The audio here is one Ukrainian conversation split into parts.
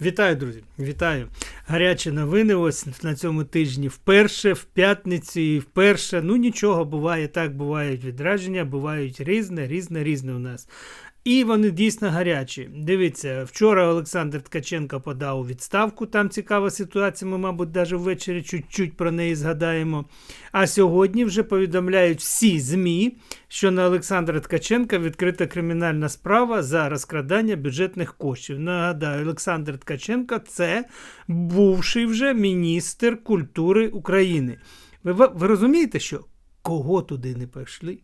Вітаю, друзі! Вітаю! Гарячі новини ось на цьому тижні вперше, в п'ятницю і вперше. Ну нічого, буває так, бувають відраження, бувають різне, різне, різне у нас. І вони дійсно гарячі. Дивіться, вчора Олександр Ткаченко подав у відставку. Там цікава ситуація. Ми, мабуть, навіть ввечері чуть-чуть про неї згадаємо. А сьогодні вже повідомляють всі ЗМІ, що на Олександра Ткаченка відкрита кримінальна справа за розкрадання бюджетних коштів. Нагадаю, Олександр Ткаченко це бувший вже міністр культури України. Ви, ви розумієте, що кого туди не пішли?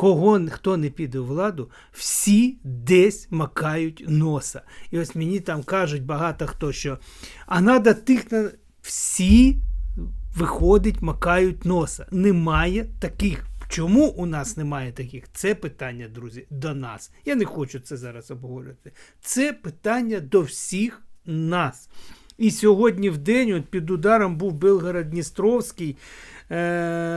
Кого хто не піде у владу, всі десь макають носа. І ось мені там кажуть багато хто, що а надо тих на всі виходить, макають носа. Немає таких. Чому у нас немає таких? Це питання, друзі, до нас. Я не хочу це зараз обговорювати. Це питання до всіх нас. І сьогодні в день от під ударом був Белгород-Дністровський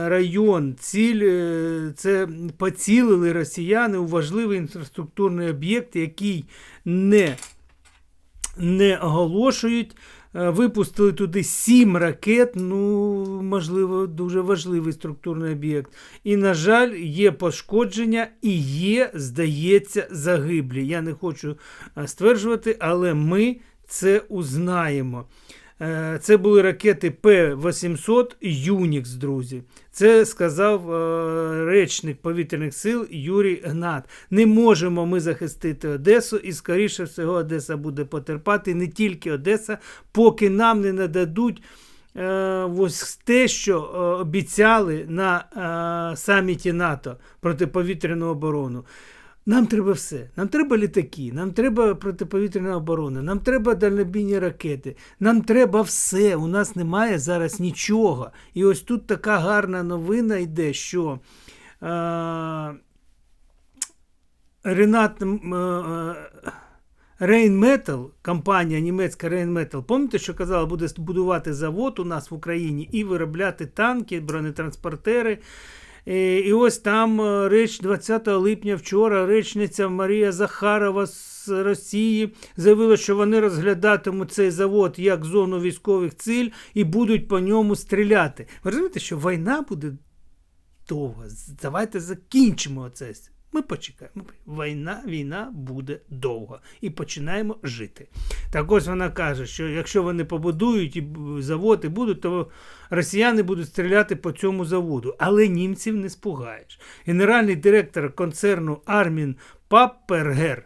район. Ціль е, це поцілили росіяни у важливий інфраструктурний об'єкт, який не, не оголошують. Е, Випустили туди сім ракет, ну, можливо, дуже важливий структурний об'єкт. І, на жаль, є пошкодження і є, здається, загиблі. Я не хочу е, стверджувати, але ми це узнаємо. Е, Це були ракети П-800 Юнікс, друзі. Це сказав е, речник повітряних сил Юрій Гнат. Не можемо ми захистити Одесу, і, скоріше всього, Одеса буде потерпати не тільки Одеса, поки нам не нададуть. е, Ось те, що е, обіцяли на е, саміті НАТО протиповітряну оборону. Нам треба все. Нам треба літаки, нам треба протиповітряна оборона, нам треба дальнобійні ракети, нам треба все. У нас немає зараз нічого. І ось тут така гарна новина йде, що е, Ренат е, Рейнметал, компанія німецька Рейнметал, пам'ятаєте, що казала, буде будувати завод у нас в Україні і виробляти танки, бронетранспортери. Е, І ось там реч річ 20 липня вчора речниця Марія Захарова з Росії заявила, що вони розглядатимуть цей завод як зону військових ціль і будуть по ньому стріляти. Ви розумієте, що війна буде довга. Давайте закінчимо це. Ми почекаємо. Війна, війна буде довго. І починаємо жити. Так ось вона каже, що якщо вони побудують і завод і будуть, то росіяни будуть стріляти по цьому заводу. Але німців не спугаєш. Генеральний директор концерну Армін Паппергер.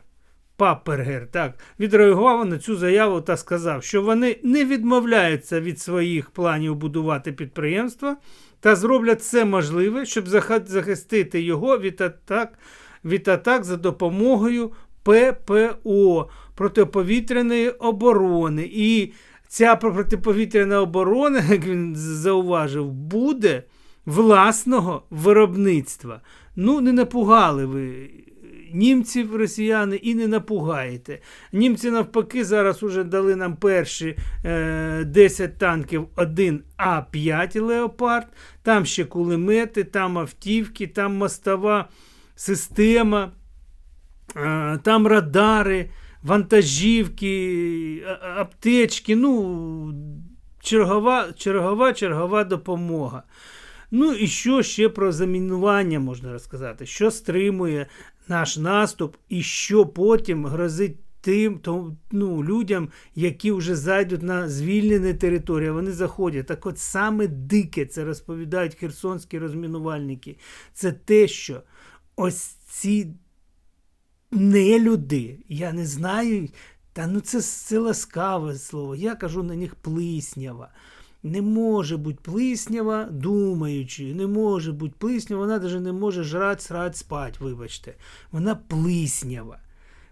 Паппергер так відреагував на цю заяву та сказав, що вони не відмовляються від своїх планів будувати підприємства та зроблять все можливе, щоб захистити його від атак, від атак за допомогою ППО протиповітряної оборони. І ця протиповітряна оборона, як він зауважив, буде власного виробництва. Ну, не напугали ви німців, росіяни, і не напугаєте. Німці, навпаки, зараз уже дали нам перші е, 10 танків 1А5 Леопард, там ще кулемети, там автівки, там мостова система, е, там радари, вантажівки, аптечки. ну, Чергова, чергова, чергова допомога. Ну і що ще про замінування можна розказати? Що стримує наш наступ, і що потім грозить тим то, ну, людям, які вже зайдуть на звільнені території, вони заходять. Так от саме дике, це розповідають херсонські розмінувальники, це те, що ось ці нелюди, я не знаю, та ну це, це ласкаве слово, я кажу на них плиснява. Не може бути плиснява, думаючи, не може бути плиснява, вона навіть не може жрати, срати, спати, вибачте. Вона плиснява.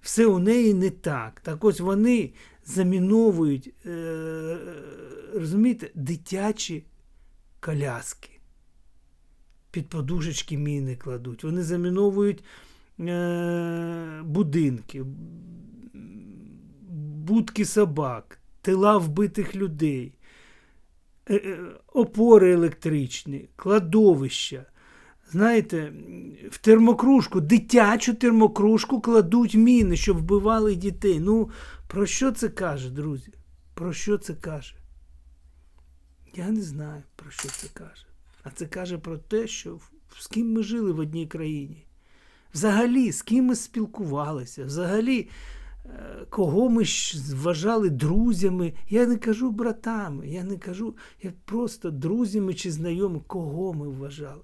Все у неї не так. Так ось вони заміновують, е, розумієте, дитячі коляски. Під подушечки міни кладуть. Вони заміновують е, будинки, будки собак, тила вбитих людей. Е, е, опори електричні, кладовища. Знаєте, в термокружку, дитячу термокружку кладуть міни, щоб вбивали дітей. Ну, про що це каже, друзі? Про що це каже? Я не знаю, про що це каже. А це каже про те, що з ким ми жили в одній країні. Взагалі, з ким ми спілкувалися, взагалі, кого ми ж вважали друзями. Я не кажу братами, я не кажу, я просто друзями чи знайомими, кого ми вважали.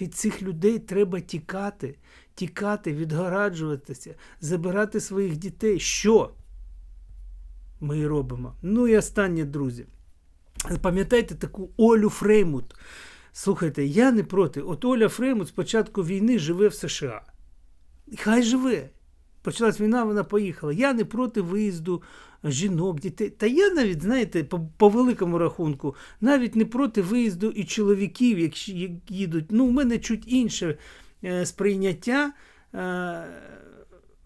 Від цих людей треба тікати, тікати, відгораджуватися, забирати своїх дітей. Що ми робимо? Ну і останнє, друзі. Пам'ятаєте таку Олю Фреймут? Слухайте, я не проти. От Оля Фреймут з початку війни живе в США. Хай живе. Почалась війна, вона поїхала. Я не проти виїзду жінок, дітей. Та я навіть, знаєте, по, по великому рахунку, навіть не проти виїзду і чоловіків, якщо їдуть. Ну, в мене чуть інше е, сприйняття. Е,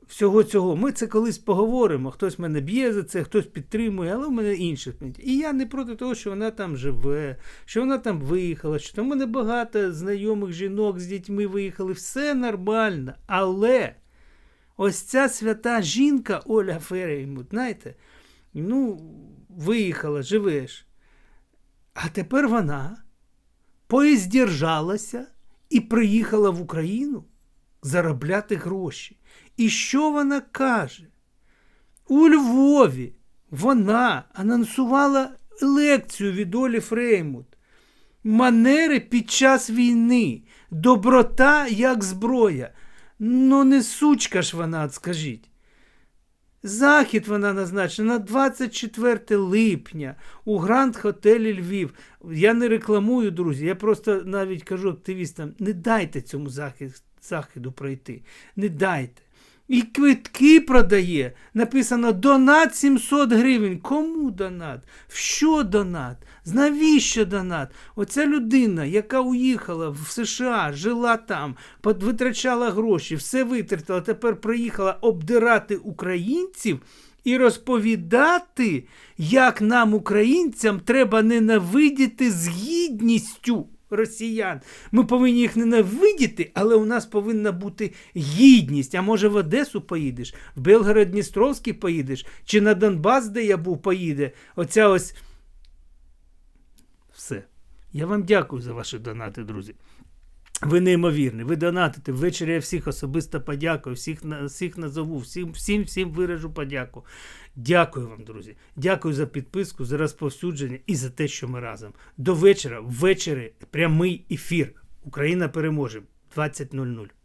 всього цього. Ми це колись поговоримо. Хтось мене б'є за це, хтось підтримує, але в мене інше. І я не проти того, що вона там живе, що вона там виїхала, що там в мене багато знайомих жінок з дітьми виїхали. Все нормально. Але ось ця свята жінка Оля Фереймут, знаєте, ну, виїхала, живеш. А тепер вона поіздержалася і приїхала в Україну заробляти гроші. І що вона каже? У Львові вона анонсувала лекцію від Олі Фреймут. Манери під час війни, доброта як зброя. Ну, не сучка ж вона, от скажіть. Захід вона назначена на 24 липня у Гранд Хотелі Львів. Я не рекламую, друзі. Я просто навіть кажу активістам: не дайте цьому захід, заходу пройти. Не дайте. І квитки продає. Написано донат 700 гривень. Кому донат? В що донат? Навіщо донат? Оця людина, яка уїхала в США, жила там, витрачала гроші, все витратила, тепер приїхала обдирати українців і розповідати, як нам, українцям, треба ненавидіти з гідністю росіян. Ми повинні їх ненавидіти, але у нас повинна бути гідність. А може в Одесу поїдеш, в Белгород-Дністровський поїдеш, чи на Донбас, де я був, поїде. Оця ось. Все. Я вам дякую за ваші донати, друзі. Ви неймовірні, ви донатите. Ввечері я всіх особисто подякую, всіх, всіх назову, всім, всім, всім виражу подяку. Дякую вам, друзі. Дякую за підписку, за розповсюдження і за те, що ми разом. До вечора, ввечері прямий ефір. Україна переможе 20.00.